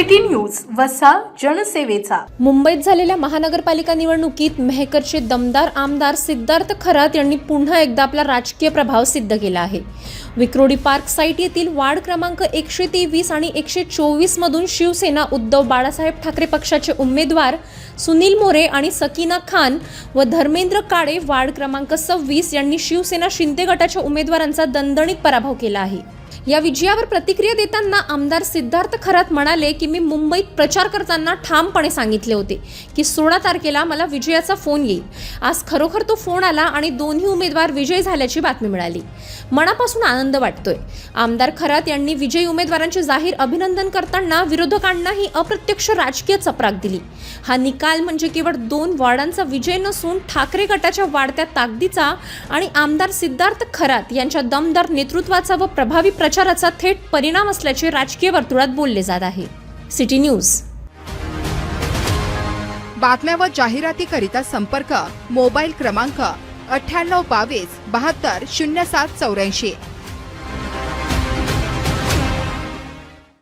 वसा जनसेवेचा. मुंबईत झालेल्या महानगरपालिका निवडणुकीत मेहकरचे दमदार आमदार सिद्धार्थ खरात यांनी पुन्हा एकदा आपला राजकीय प्रभाव सिद्ध केला आहे. विक्रोडी पार्क साईट येथील वार्ड क्रमांक एकशे तेवीस आणि एकशे चोवीस मधून शिवसेना उद्धव बाळासाहेब ठाकरे पक्षाचे उमेदवार सुनील मोरे आणि सकीना खान व धर्मेंद्र काळे वार्ड क्रमांक सव्वीस यांनी शिवसेना शिंदे गटाच्या उमेदवारांचा दणदणीत पराभव केला आहे. या विजयावर प्रतिक्रिया देताना आमदार सिद्धार्थ खरात म्हणाले की मी मुंबईत प्रचार करताना ठामपणे सांगितले होते की सोळा तारखेला मला विजयाचा फोन येईल. आज खरोखर तो फोन आला आणि दोन्ही उमेदवार विजयी झाल्याची बातमी मिळाली. मनापासून आनंद वाटतोय. आमदार खरात यांनी विजयी उमेदवारांचे जाहीर अभिनंदन करताना विरोधकांनाही अप्रत्यक्ष राजकीय चपराक दिली. हा निकाल म्हणजे केवळ दोन वॉर्डांचा विजय नसून ठाकरे गटाच्या वाढत्या ताकदीचा आणि आमदार सिद्धार्थ खरात यांच्या दमदार नेतृत्वाचा व प्रभावी प्रचाराचा थेट परिणाम असल्याचे राजकीय वर्तुळात बोलले जात आहे. City news. बातम्या व जाहिरातीकरिता संपर्क मोबाईल क्रमांक अठ्ठ्याण्णव बावीस बहात्तर शून्य सात चौऱ्याऐंशी.